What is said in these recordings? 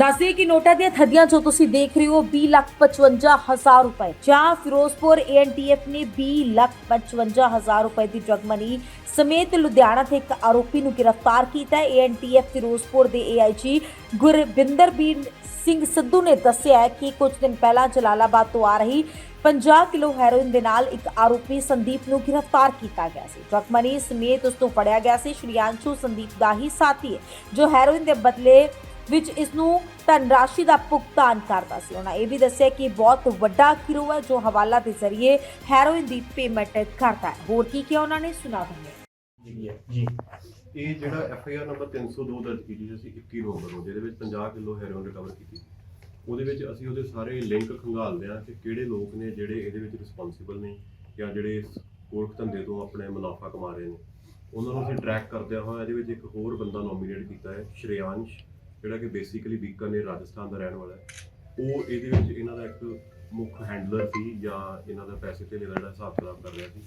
ਦੱਸਦੇ ਕਿ ਨੋਟਾਂ ਦੀਆਂ ਥੱਦੀਆਂ ਜੋ ਤੁਸੀਂ ਦੇਖ ਰਹੇ ਹੋ 20 ਲੱਖ 55 ਹਜ਼ਾਰ ਰੁਪਏ। ਜਾਂ ਫਿਰੋਜ਼ਪੁਰ ਏਐਨਟੀਐਫ ਨੇ 20 ਲੱਖ 55 ਹਜ਼ਾਰ ਰੁਪਏ ਦੀ ਡਰਗ ਮਨੀ ਸਮੇਤ ਲੁਧਿਆਣਾ ਦੇ ਇੱਕ ਆਰੋਪੀ ਨੂੰ ਗ੍ਰਿਫਤਾਰ ਕੀਤਾ ਹੈ। ਏਐਨਟੀਐਫ ਫਿਰੋਜ਼ਪੁਰ ਦੇ ਏਆਈਜੀ ਗੁਰਵਿੰਦਰਬੀਰ ਸਿੰਘ ਸਿੱਧੂ ਨੇ ਦੱਸਿਆ ਹੈ ਕਿ ਕੁਝ ਦਿਨ ਪਹਿਲਾਂ ਜਲਾਲਾਬਾਦ ਤੋਂ ਆ ਰਹੀ 50 ਕਿਲੋ ਹੈਰੋਇਨ ਦੇ ਨਾਲ ਇੱਕ ਆਰੋਪੀ ਸੰਦੀਪ ਨੂੰ ਗ੍ਰਿਫਤਾਰ ਕੀਤਾ ਗਿਆ ਸੀ। ਡਰਗ ਮਨੀ ਸਮੇਤ ਉਸ ਤੋਂ ਫੜਿਆ ਗਿਆ ਸੀ। ਸ਼੍ਰੀਆਂਸ਼ੂ ਸੰਦੀਪ ਦਾ ਹੀ ਸਾਥੀ ਹੈ, ਜੋ ਹੈਰੋਇਨ ਦੇ ਬਦਲੇ ਵਿੱਚ ਇਸ ਨੂੰ ਧਨ ਰਾਸ਼ੀ ਦਾ ਭੁਗਤਾਨ ਕਰਦਾ ਸੀ। ਉਹਨਾਂ ਇਹ ਵੀ ਦੱਸਿਆ ਕਿ ਬਹੁਤ ਵੱਡਾ ਗਿਰੋਹ ਹੈ ਜੋ ਹਵਾਲਾ ਦੇ ਜ਼ਰੀਏ ਹੈਰੋਇਨ ਦੀ ਪੇਮੈਂਟ ਕਰਦਾ ਹੈ। ਹੋਰ ਕੀ ਕਿਹਾ ਉਹਨਾਂ ਨੇ? ਸੁਣਾ ਦਿੰਦੇ ਜੀ ਜੀ ਇਹ ਜਿਹੜਾ ਐਫ ਆਈ ਆਰ ਨੰਬਰ 302 ਦਰਜ ਕੀਤੀ ਸੀ, ਅਸੀਂ 21 ਨਵੰਬਰ ਨੂੰ ਜਿਹਦੇ ਵਿੱਚ 50 ਕਿਲੋ ਹੈਰੋਇਨ ਰਿਕਵਰ ਕੀਤੀ ਉਹਦੇ ਵਿੱਚ ਅਸੀਂ ਉਹਦੇ ਸਾਰੇ ਲਿੰਕ ਖੰਗਾਲਦੇ ਆ ਕਿ ਕਿਹੜੇ ਲੋਕ ਨੇ ਜਿਹੜੇ ਇਹਦੇ ਵਿੱਚ ਰਿਸਪੌਂਸਿਬਲ ਨੇ ਜਾਂ ਜਿਹੜੇ ਇਸ ਕੋਰਟ ਧੰਦੇ ਤੋਂ ਆਪਣੇ ਮੁਨਾਫਾ ਕਮਾ ਰਹੇ ਨੇ। ਉਹਨਾਂ ਨੂੰ ਅਸੀਂ ਟਰੈਕ ਕਰਦਿਆਂ ਹੋਇਆ ਇਹਦੇ ਵਿੱਚ ਇੱਕ ਹੋਰ ਬੰਦਾ ਨੋਮੀਨੇਟ ਕੀਤਾ ਹੈ, ਸ਼੍ਰੇਆਂਸ਼ ਜਿਹੜਾ ਕਿ ਬੇਸਿਕਲੀ ਬੀਕਾਨੇਰ ਰਾਜਸਥਾਨ ਦਾ ਰਹਿਣ ਵਾਲਾ ਹੈ। ਉਹ ਇਹਦੇ ਵਿੱਚ ਇਹਨਾਂ ਦਾ ਇੱਕ ਮੁੱਖ ਹੈਂਡਲਰ ਸੀ ਜਾਂ ਇਹਨਾਂ ਦਾ ਪੈਸੇ ਤੇ ਦਾ ਜਿਹੜਾ ਹਿਸਾਬ ਕਿਤਾਬ ਕਰ ਰਿਹਾ ਸੀ।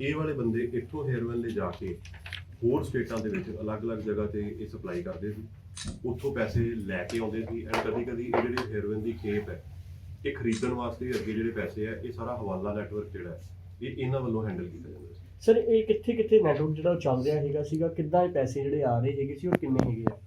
ਇਹ ਵਾਲੇ ਬੰਦੇ ਇੱਥੋਂ ਹੈਰੋਇਨ ਲੈ ਜਾ ਕੇ ਹੋਰ ਸਟੇਟਾਂ ਦੇ ਵਿੱਚ ਅਲੱਗ-ਅਲੱਗ ਜਗ੍ਹਾ ਤੇ ਇਹ ਸਪਲਾਈ ਕਰਦੇ ਸੀ। ਉੱਥੋਂ ਪੈਸੇ ਲੈ ਕੇ ਆਉਂਦੇ ਸੀ ਐਂਡ ਕਦੀ-ਕਦੀ ਇਹ ਜਿਹੜੀ ਹੈਰੋਇਨ ਦੀ ਖੇਪ ਹੈ, ਇਹ ਖਰੀਦਣ ਵਾਸਤੇ ਅੱਗੇ ਜਿਹੜੇ ਪੈਸੇ ਆ ਇਹ ਸਾਰਾ ਹਵਾਲਾ ਨੈਟਵਰਕ ਜਿਹੜਾ ਹੈ, ਇਹ ਇਹਨਾਂ ਵੱਲੋਂ ਹੈਂਡਲ ਕੀਤਾ ਜਾਂਦਾ ਸੀ। ਸਰ ਇਹ ਕਿੱਥੇ ਕਿੱਥੇ ਨੈਟਵਰਕ ਜਿਹੜਾ ਉਹ ਚੱਲ ਰਿਹਾ ਹੈਗਾ ਸੀਗਾ? ਕਿੱਦਾਂ ਇਹ ਪੈਸੇ ਜਿਹੜੇ ਆ ਰਹੇ ਹੈਗੇ ਸੀ, ਉਹ ਕਿੰਨੇ ਹੈਗੇ ਆ?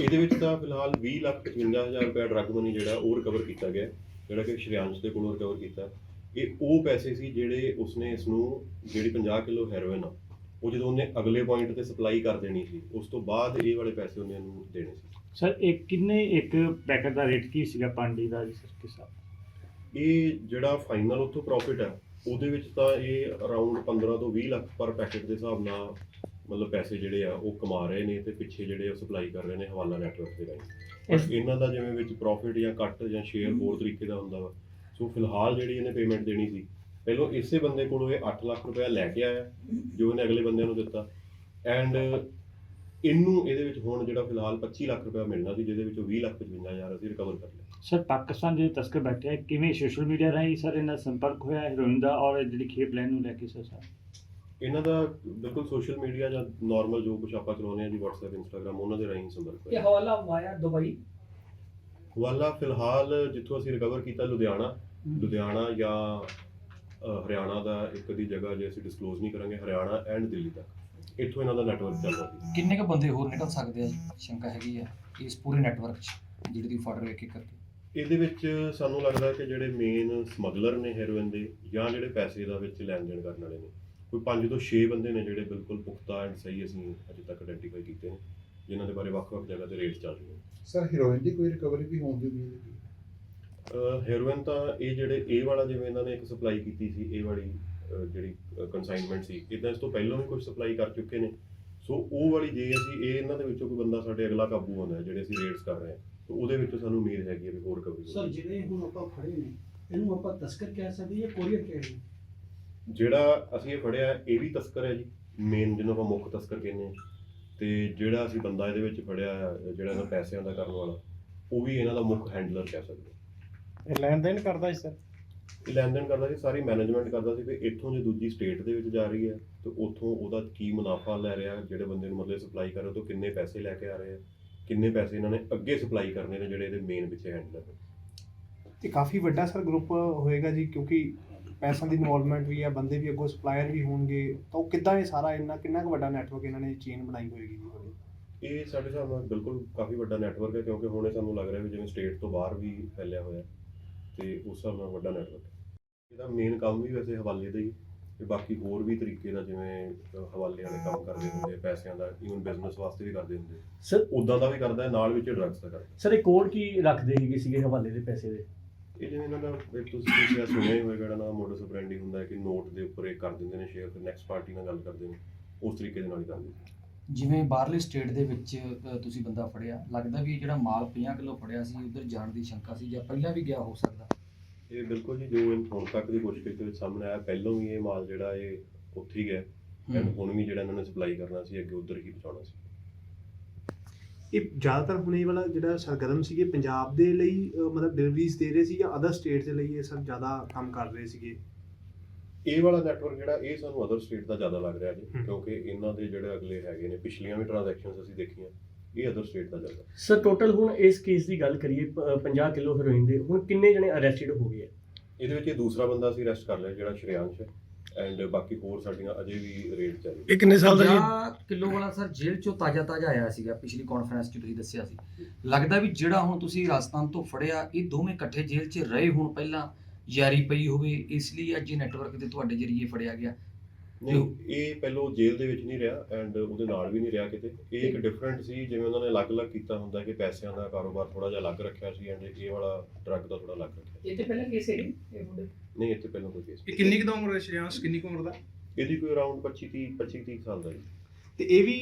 ਇਹਦੇ ਵਿੱਚ ਤਾਂ ਫਿਲਹਾਲ 20 ਲੱਖ 55000 ਰੁਪਏ ਡਰੱਗ ਮਨੀ ਜਿਹੜਾ ਉਹ ਰਿਕਵਰ ਕੀਤਾ ਗਿਆ ਜਿਹੜਾ ਕਿ ਸ਼੍ਰਿਆਂਸ਼ ਦੇ ਕੋਲੋਂ ਰਿਕਵਰ ਕੀਤਾ। ਇਹ ਉਹ ਪੈਸੇ ਸੀ ਜਿਹੜੇ ਉਸਨੇ ਇਸ ਨੂੰ ਜਿਹੜੀ 50 ਕਿਲੋ ਹੈਰੋਇਨ ਆ ਉਹ ਜਦੋਂ ਉਹਨੇ ਅਗਲੇ ਪੁਆਇੰਟ ਤੇ ਸਪਲਾਈ ਕਰ ਦੇਣੀ ਸੀ ਉਸ ਤੋਂ ਬਾਅਦ ਇਹ ਵਾਲੇ ਪੈਸੇ ਉਹਨੇ ਇਹਨੂੰ ਦੇਣੇ ਸੀ। ਸਰ ਇਹ ਕਿੰਨੇ ਇੱਕ ਪੈਕੇਟ ਦਾ ਰੇਟ ਕੀ ਸੀਗਾ ਪਾਂਡੀ ਦਾ ਜੀ ਸਰ ਕਿਸ ਹਿਸਾਬ ਇਹ ਜਿਹੜਾ ਫਾਈਨਲ ਉੱਥੋਂ ਪ੍ਰੋਫਿਟ ਹੈ ਉਹਦੇ ਵਿੱਚ ਤਾਂ ਇਹ ਅਰਾਊਂਡ 15 ਤੋਂ 20 ਲੱਖ ਪਰ ਪੈਕੇਟ ਦੇ ਹਿਸਾਬ ਨਾਲ ਮਤਲਬ ਪੈਸੇ ਜਿਹੜੇ ਆ ਉਹ ਕਮਾ ਰਹੇ ਨੇ ਤੇ ਪਿੱਛੇ ਜਿਹੜੇ ਉਹ ਸਪਲਾਈ ਕਰ ਰਹੇ ਨੇ ਹਵਾਲਾ ਨੈਟਵਰਕ ਦੇ ਰਾਹੀਂ। ਇਹਨਾਂ ਦਾ ਜਿਵੇਂ ਵਿੱਚ ਪ੍ਰੋਫਿਟ ਜਾਂ ਕੱਟ ਜਾਂ ਸ਼ੇਅਰ ਹੋਰ ਤਰੀਕੇ ਦਾ ਹੁੰਦਾ ਵਾ। ਸੋ ਫਿਲਹਾਲ ਜਿਹੜੀ ਇਹਨੇ ਪੇਮੈਂਟ ਦੇਣੀ ਸੀ ਪਹਿਲਾਂ ਇਸੇ ਬੰਦੇ ਕੋਲੋਂ ਇਹ 8 ਲੱਖ ਰੁਪਇਆ ਲੈ ਕੇ ਆਇਆ ਜੋ ਇਹਨੇ ਅਗਲੇ ਬੰਦੇ ਨੂੰ ਦਿੱਤਾ। ਐਂਡ ਇਹਨੂੰ ਇਹਦੇ ਵਿੱਚ ਹੁਣ ਜਿਹੜਾ ਫਿਲਹਾਲ 25 ਲੱਖ ਰੁਪਇਆ ਮਿਲਣਾ ਸੀ ਜਿਹਦੇ ਵਿੱਚੋਂ 20 ਲੱਖ 55000 ਅਸੀਂ ਰਿਕਵਰ ਕਰ ਲਿਆ। ਸਰ ਪਾਕਿਸਤਾਨ ਦੇ ਤਸਕਰ ਬੈਠੇ ਕਿਵੇਂ ਸੋਸ਼ਲ ਮੀਡੀਆ ਰਾਹੀਂ ਸਰ ਇਹਨਾਂ ਸੰਪਰਕ ਹੋਇਆ ਹੀਰੋਇਨ ਦਾ ਔਰ ਜਿਹੜੀ ਖੇਪ ਲੈਣ ਨੂੰ ਲੈ ਕੇ ਸਰ ਸਰ? ਇਹਨਾਂ ਦਾ ਬਿਲਕੁਲ ਸੋਸ਼ਲ ਮੀਡੀਆ ਜਾਂ ਨਾਰਮਲ ਜੋ ਕੁਝ ਆਪਾਂ ਚਲਾਉਂਦੇ ਆ ਜੀ WhatsApp Instagram ਉਹਨਾਂ ਦੇ ਰਾਹੀਂ ਸੰਪਰਕ ਇਹ ਹੋਇਆ ਹਵਾਲਾ ਵਾਇਆ ਦੁਬਈ। ਹਵਾਲਾ ਫਿਲਹਾਲ ਜਿੱਥੋਂ ਅਸੀਂ ਰਿਕਵਰ ਕੀਤਾ ਲੁਧਿਆਣਾ ਲੁਧਿਆਣਾ ਜਾਂ ਅ, ਹਰਿਆਣਾ ਦਾ ਇੱਕ ਦੀ ਜਗ੍ਹਾ ਜੇ ਅਸੀਂ ਡਿਸਕਲੋਜ਼ ਨਹੀਂ ਕਰਾਂਗੇ ਹਰਿਆਣਾ ਐਂਡ ਦਿੱਲੀ ਤੱਕ। ਇੱਥੋਂ ਇਹਨਾਂ ਦਾ ਨੈਟਵਰਕ ਚੱਲਦਾ ਸੀ। ਕਿੰਨੇ ਕ ਬੰਦੇ ਹੋਰ ਨਿਕਲ ਸਕਦੇ ਆ ਸ਼ੰਕਾ ਹੈਗੀ ਆ ਇਸ ਪੂਰੇ ਨੈਟਵਰਕ 'ਚ ਜਿਹੜੀ ਦੀ ਫੜ ਰਹੇ ਇੱਕ ਇੱਕ ਕਰਕੇ ਇਹਦੇ ਵਿੱਚ ਸਾਨੂੰ ਲੱਗਦਾ ਕਿ ਜਿਹੜੇ ਮੇਨ ਸਮਗਲਰ ਨੇ ਹੈਰੋਇਨ ਦੇ ਜਾਂ ਜਿਹੜੇ ਪੈਸੇ ਦਾ ਵਿੱਚ ਲੈਣ ਦੇਣ ਕਰਨ ਵਾਲੇ ਨੇ ਕੋਈ 5 ਤੋਂ 6 ਬੰਦੇ ਨੇ ਜਿਹੜੇ ਬਿਲਕੁਲ ਪੁਖਤਾ ਐਂਡ ਸਹੀ ਅਸੀਂ ਅਜੇ ਤੱਕ ਆਇਡੈਂਟੀਫਾਈ ਕੀਤੇ ਨੇ ਜਿਨ੍ਹਾਂ ਦੇ ਬਾਰੇ ਵੱਖ-ਵੱਖ ਜਗ੍ਹਾ ਤੇ ਰੇਟ ਚੱਲ ਰਹੇ ਨੇ। ਸਰ ਹੀਰੋਇਨ ਦੀ ਕੋਈ ਰਿਕਵਰੀ ਵੀ ਹੋਣ ਦੀ ਉਮੀਦ ਹੈ? ਹੈਰੋਇਨ ਤਾਂ ਇਹ ਜਿਹੜੇ ਇਹ ਵਾਲਾ ਜਿਵੇਂ ਇਹਨਾਂ ਨੇ ਇੱਕ ਸਪਲਾਈ ਕੀਤੀ ਸੀ ਇਹ ਵਾਲੀ ਜਿਹੜੀ ਕਨਸਾਈਨਮੈਂਟ ਸੀ ਇਦਾਂ ਇਸ ਤੋਂ ਪਹਿਲਾਂ ਵੀ ਕੁਝ ਸਪਲਾਈ ਕਰ ਚੁੱਕੇ ਨੇ। ਸੋ ਉਹ ਵਾਲੀ ਜੇ ਅਸੀਂ ਇਹ ਇਹਨਾਂ ਦੇ ਵਿੱਚੋਂ ਕੋਈ ਬੰਦਾ ਸਾਡੇ ਅਗਲਾ ਕਾਬੂ ਆਉਂਦਾ ਜਿਹੜੇ ਅਸੀਂ ਰੇਡਸ ਕਰ ਰਹੇ ਹਾਂ। ਤਾਂ ਉਹਦੇ ਵਿੱਚੋਂ ਸਾਨੂੰ ਉਮੀਦ ਹੈਗੀ ਹੈ ਵੀ ਹੋਰ ਕਵਰੀ ਸਰ ਜਿਹੜੇ ਹੁਣ ਆਪਾਂ ਫੜੇ ਨੇ ਇਹਨੂੰ ਆਪਾਂ ਤਸਕਰ ਕਹਿ ਸਕਦੇ ਜਾਂ ਕੋਰੀਅਰ ਕਹਿ ਸਕਦੇ ਜਿਹੜਾ ਅਸੀਂ ਇਹ ਫੜਿਆ ਇਹ ਵੀ ਤਸਕਰ ਹੈ ਜੀ। ਮੇਨ ਜਿਹਨੂੰ ਆਪਾਂ ਮੁੱਖ ਤਸਕਰ ਕਹਿੰਦੇ ਹਾਂ। ਤੇ ਜਿਹੜਾ ਅਸੀਂ ਬੰਦਾ ਇਹਦੇ ਵਿੱਚ ਫੜਿਆ ਜਿਹੜਾ ਇਹਨਾਂ ਪੈਸਿਆਂ ਦਾ ਕਰਨ ਵਾਲਾ ਉਹ ਵੀ ਇਹਨਾਂ ਦਾ ਮੁੱਖ ਹੈਂਡਲਰ ਕਹਿ ਸਕਦੇ। ਇਹ ਲੈਣ ਦੇਣ ਕਰਦਾ ਸੀ ਸਰ? ਇਹ ਲੈਣ ਦੇਣ ਕਰਦਾ ਸੀ ਸਾਰੀ ਮੈਨੇਜਮੈਂਟ ਕਰਦਾ ਸੀ ਵੀ ਇੱਥੋਂ ਜੇ ਦੂਜੀ ਸਟੇਟ ਦੇ ਵਿੱਚ ਜਾ ਰਹੀ ਹੈ ਤੇ ਉੱਥੋਂ ਉਹਦਾ ਕੀ ਮੁਨਾਫਾ ਲੈ ਰਿਹਾ ਜਿਹੜੇ ਬੰਦੇ ਨੂੰ ਮਤਲਬ ਸਪਲਾਈ ਕਰ ਰਿਹਾ ਤੋਂ ਕਿੰਨੇ ਪੈਸੇ ਲੈ ਕੇ ਆ ਰਹੇ ਆ ਕਿੰਨੇ ਪੈਸੇ ਇਹਨਾਂ ਨੇ ਅੱਗੇ ਸਪਲਾਈ ਕਰਨੇ ਨੇ ਜਿਹੜੇ ਇਹਦੇ ਮੇਨ ਪਿੱਛੇ ਹੈਂਡਲਰ ਨੇ। ਤੇ ਕਾਫੀ ਵੱਡਾ ਸਰ ਗਰੁੱਪ ਹੋਏਗਾ ਜੀ ਕਿਉਂਕਿ ਪੈਸਿਆਂ ਦੀ ਇਨਵੋਲਵਮੈਂਟ ਵੀ ਹੈ ਬੰਦੇ ਵੀ ਅੱਗੋਂ ਸਪਲਾਇਰ ਵੀ ਹੋਣਗੇ ਤਾਂ ਉਹ ਕਿੱਦਾਂ ਇਹ ਸਾਰਾ ਇੰਨਾ ਕਿੰਨਾ ਕੁ ਵੱਡਾ ਨੈਟਵਰਕ ਇਹਨਾਂ ਨੇ ਚੇਨ ਬਣਾਈ ਹੋਏਗੀ ਜੀ ਉਹਦੀ ਇਹ ਸਾਡੇ ਹਿਸਾਬ ਨਾਲ ਬਿਲਕੁਲ ਕਾਫੀ ਵੱਡਾ ਨੈਟਵਰਕ ਹੈ ਕਿਉਂਕਿ ਹੁਣ ਸਾਨੂੰ ਲੱਗ ਰਿਹਾ ਵੀ ਜਿਵੇਂ ਸਟੇਟ ਤੋਂ ਬਾਹਰ ਵੀ ਫੈਲਿਆ ਹੋਇਆ ਤੇ ਉਸ ਹਿਸਾਬ ਨਾਲ ਵੱਡਾ ਨੈਟਵਰਕ ਹੈ। ਇਹਦਾ ਮੇਨ ਕੰਮ ਵੀ ਵੈਸੇ ਹਵਾਲੇ ਦਾ ਹੀ ਤੇ ਬਾਕੀ ਹੋਰ ਵੀ ਤਰੀਕੇ ਦਾ ਜਿਵੇਂ ਹਵਾਲੇ ਵਾਲੇ ਕੰਮ ਕਰਦੇ ਹੁੰਦੇ ਪੈਸਿਆਂ ਦਾ ਈਵਨ ਬਿਜ਼ਨਸ ਵਾਸਤੇ ਵੀ ਕਰਦੇ ਹੁੰਦੇ ਸਰ ਉਦਾਂ ਦਾ ਵੀ ਕਰਦਾ ਹੈ, ਨਾਲ ਵਿੱਚ ਡਰੱਗਸ ਦਾ ਕਰਦਾ ਸਰ ਇਹ ਕੋਡ ਕੀ ਰੱਖਦੇ ਹੈਗੇ ਸੀਗੇ ਹਵਾਲੇ ਦੇ ਪੈਸੇ ਦੇ? ਇਹ ਜਿਵੇਂ ਇਹਨਾਂ ਦਾ ਇੱਕ ਤੁਸੀਂ ਤੁਸੀਂ ਸੁਣਿਆ ਹੀ ਹੋਵੇਗਾ ਜਿਹੜਾ ਨਾ ਮੋਡਸ ਆਪਰੈਂਡੀ ਹੁੰਦਾ ਹੈ ਕਿ ਨੋਟ ਦੇ ਉੱਪਰ ਇਹ ਕਰ ਦਿੰਦੇ ਨੇ ਸ਼ੇਅਰ ਫਿਰ ਨੈਕਸਟ ਪਾਰਟੀ ਨਾਲ ਗੱਲ ਕਰਦੇ ਨੇ ਉਸ ਤਰੀਕੇ ਦੇ ਨਾਲ ਹੀ ਕਰਦੇ ਨੇ। ਜਿਵੇਂ ਬਾਹਰਲੇ ਸਟੇਟ ਦੇ ਵਿੱਚ ਅ, ਤੁਸੀਂ ਬੰਦਾ ਫੜਿਆ ਲੱਗਦਾ ਵੀ ਜਿਹੜਾ ਮਾਲ 50 ਕਿਲੋ ਫੜਿਆ ਸੀ ਉਧਰ ਜਾਣ ਦੀ ਸ਼ੰਕਾ ਸੀ ਜਾਂ ਪਹਿਲਾਂ ਵੀ ਗਿਆ ਹੋ ਸਕਦਾ। ਇਹ ਬਿਲਕੁਲ ਜੀ ਜੋ ਇਹ ਹੁਣ ਤੱਕ ਦੀ ਪੁੱਛਗਿੱਛ ਦੇ ਵਿੱਚ ਸਾਹਮਣੇ ਆਇਆ ਪਹਿਲਾਂ ਵੀ ਇਹ ਮਾਲ ਜਿਹੜਾ ਇਹ ਉੱਥੇ ਹੀ ਗਿਆ ਐਂਡ। ਹੁਣ ਵੀ ਜਿਹੜਾ ਇਹਨਾਂ ਨੇ ਸਪਲਾਈ ਕਰਨਾ ਸੀ ਅੱਗੇ ਉਧਰ ਹੀ ਪਹੁੰਚਾਉਣਾ ਸੀ। ਇਹ ਜ਼ਿਆਦਾਤਰ ਹੁਣ ਇਹ ਵਾਲਾ ਜਿਹੜਾ ਸਰਗਰਮ ਸੀਗੇ ਪੰਜਾਬ ਦੇ ਲਈ ਅਹ, ਮਤਲਬ ਡਿਲੀਵਰੀਜ਼ ਦੇ ਰਹੇ ਸੀ ਜਾਂ ਅਦਰ ਸਟੇਟ ਦੇ ਲਈ ਇਹ ਸਰ ਜ਼ਿਆਦਾ ਕੰਮ ਕਰ ਰਹੇ ਸੀਗੇ? ਇਹ ਵਾਲਾ ਨੈਟਵਰਕ ਜਿਹੜਾ ਇਹ ਸਾਨੂੰ ਅਦਰ ਸਟੇਟ ਦਾ ਜ਼ਿਆਦਾ ਲੱਗ ਰਿਹਾ ਜੀ ਹੂੰ। ਕਿਉਂਕਿ ਇਹਨਾਂ ਦੇ ਜਿਹੜੇ ਅਗਲੇ ਹੈਗੇ ਨੇ ਪਿਛਲੀਆਂ ਵੀ ਟ੍ਰਾਂਜੈਕਸ਼ਨਸ ਅਸੀਂ ਦੇਖੀਆਂ ਇਹ ਅਦਰ ਸਟੇਟ ਦਾ ਚੱਲਦਾ ਸਰ ਟੋਟਲ ਹੁਣ ਇਸ ਕੇਸ ਦੀ ਗੱਲ ਕਰੀਏ ਪ- 50 ਕਿਲੋ ਹੈਰੋਇਨ ਦੇ ਹੁਣ ਕਿੰਨੇ ਜਣੇ ਅਰੈਸਟਡ ਹੋ ਗਏ? ਆ ਇਹਦੇ ਵਿੱਚ ਇਹ ਦੂਸਰਾ ਬੰਦਾ ਅਸੀਂ ਅਰੈਸਟ ਕਰ ਲਿਆ ਜਿਹੜਾ ਸ਼੍ਰੇਆਂਸ਼ ਹੈ ਐਂਡ ਬਾਕੀ ਹੋਰ ਸਾਡੀਆਂ ਅਜੇ ਵੀ ਰੇਡ ਚੱਲ ਰਹੀ ਇਹ ਕਿੰਨੇ 50 ਕਿਲੋ ਵਾਲਾ ਸਰ ਜੇਲ੍ਹ ਚੋਂ ਤਾਜ਼ਾ ਤਾਜ਼ਾ ਆਇਆ ਸੀਗਾ ਪਿਛਲੀ ਕਾਨਫਰੰਸ 'ਚ ਤੁਸੀਂ ਦੱਸਿਆ ਸੀ। ਲੱਗਦਾ ਵੀ ਜਿਹੜਾ ਹੁਣ ਤੁਸੀਂ ਰਾਜਸਥਾਨ ਤੋਂ ਫੜਿਆ ਇਹ ਦੋਵੇਂ ਇਕੱਠੇ ਜੇਲ੍ਹ 'ਚ ਰਹੇ ਹੁਣ ਪਹਿਲਾਂ ਯਾਰੀ ਪਈ ਹੋਵੇ ਇਸ ਲਈ ਅੱਜ ਇਹ ਨੈਟਵਰਕ ਤੇ ਤੁਹਾਡੇ ਜਰੀਏ ਫੜਿਆ ਗਿਆ। ਨਹੀਂ ਇਹ ਪਹਿਲੋਂ ਜੇਲ੍ਹ ਦੇ ਵਿੱਚ ਨਹੀਂ ਰਿਹਾ ਐਂਡ ਉਹਦੇ ਨਾਲ ਵੀ ਨਹੀਂ ਰਿਹਾ ਕਿਤੇ। ਇਹ ਇੱਕ ਡਿਫਰੈਂਟ ਸੀ ਜਿਵੇਂ ਉਹਨਾਂ ਨੇ ਅਲੱਗ-ਅਲੱਗ ਕੀਤਾ ਹੁੰਦਾ ਕਿ ਪੈਸਿਆਂ ਦਾ ਕਾਰੋਬਾਰ ਥੋੜਾ ਜਿਹਾ ਅਲੱਗ ਰੱਖਿਆ ਸੀ ਐਂਡ ਇਹ ਵਾਲਾ ਡਰੱਗ ਦਾ ਥੋੜਾ ਅਲੱਗ ਰੱਖਿਆ। ਇਹ ਤੇ ਪਹਿਲਾਂ ਕੇਸ ਹੈ ਇਹ ਮੁੰਡੇ? ਨਹੀਂ ਇੱਥੇ ਪਹਿਲਾਂ ਕੋਈ ਕੇਸ ਇਹ ਕਿੰਨੀ ਕੁ ਉਮਰ ਹੈ ਸ਼੍ਰੀਆਂਸ਼? ਕਿੰਨੀ ਕੁ ਉਮਰ ਦਾ? ਇਹਦੀ ਕੋਈ ਅਰਾਊਂਡ 25 30 25 30 ਸਾਲ ਦਾ ਜੀ। ਤੇ ਇਹ ਵੀ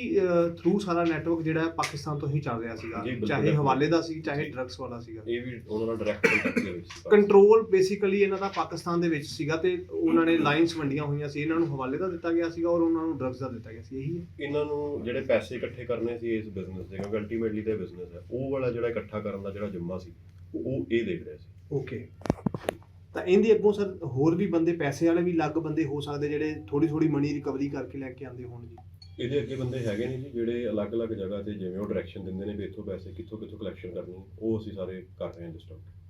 ਥਰੂ ਸਾਰਾ ਨੈਟਵਰਕ ਜਿਹੜਾ ਪਾਕਿਸਤਾਨ ਤੋਂ ਹੀ ਚੱਲ ਰਿਹਾ ਸੀਗਾ। ਚਾਹੇ ਹਵਾਲੇ ਦਾ ਸੀ ਚਾਹੇ ਡਰੱਗਸ ਵਾਲਾ ਸੀਗਾ। ਇਹ ਵੀ ਉਹਨਾਂ ਨਾਲ ਡਾਇਰੈਕਟ ਕੰਟੈਕਟ ਦੇ ਵਿੱਚ ਸੀ ਕੰਟਰੋਲ ਬੇਸਿਕਲੀ ਇਹਨਾਂ ਦਾ ਪਾਕਿਸਤਾਨ ਦੇ ਵਿੱਚ ਸੀਗਾ ਤੇ ਉਹਨਾਂ ਨੇ ਲਾਈਨਸ ਵੰਡੀਆਂ ਹੋਈਆਂ ਸੀ। ਇਹਨਾਂ ਨੂੰ ਹਵਾਲੇ ਦਾ ਦਿੱਤਾ ਗਿਆ ਸੀਗਾ ਔਰ ਉਹਨਾਂ ਨੂੰ ਡਰੱਗਸ ਦਾ ਦਿੱਤਾ ਗਿਆ ਸੀ। ਇਹੀ ਹੈ। ਇਹਨਾਂ ਨੂੰ ਜਿਹੜੇ ਪੈਸੇ ਇਕੱਠੇ ਕਰਨੇ ਸੀ ਇਸ ਬਿਜ਼ਨਸ ਦੇ ਕਿਉਂਕਿ ਅਲਟੀਮੇਟਲੀ ਤੇ ਬਿਜ਼ਨਸ ਹੈ। ਉਹ ਵਾਲਾ ਜਿਹੜਾ ਇਕੱਠਾ ਕਰਨ ਦਾ ਜਿਹੜਾ ਜਿੰਮਾ ਸੀ ਉਹ ਇਹ ਦੇਖ ਰਿਹਾ ਸੀ। ਓਕੇ ਤਾਂ ਇਹਦੀ ਅੱਗੋਂ ਸਰ ਹੋਰ ਵੀ ਬੰਦੇ ਪੈਸੇ ਵਾਲੇ ਵੀ ਅਲੱਗ ਬੰਦੇ ਹੋ ਸਕਦੇ ਜਿਹੜੇ ਥੋੜੀ ਥੋੜੀ ਮਨੀ ਰਿਕਵਰੀ ਕਰਕੇ ਲੈ ਕੇ ਆਉਂਦੇ ਹੋਣ ਜੀ ਇਹਦੇ ਅੱਗੇ ਬੰਦੇ ਹੈਗੇ ਨੇ ਜੀ, ਜਿਹੜੇ ਅਲੱਗ-ਅਲੱਗ ਜਗ੍ਹਾ ਤੇ ਜਿਵੇਂ ਉਹ ਡਾਇਰੈਕਸ਼ਨ ਦਿੰਦੇ ਨੇ ਵੀ ਇੱਥੋਂ ਪੈਸੇ ਕਿੱਥੋਂ ਕਿੱਥੋਂ ਕਲੈਕਸ਼ਨ ਕਰਨੀ, ਉਹ ਅਸੀਂ ਸਾਰੇ ਕਰ ਰਹੇ ਹਾਂ ਡਿਸਟਰਬ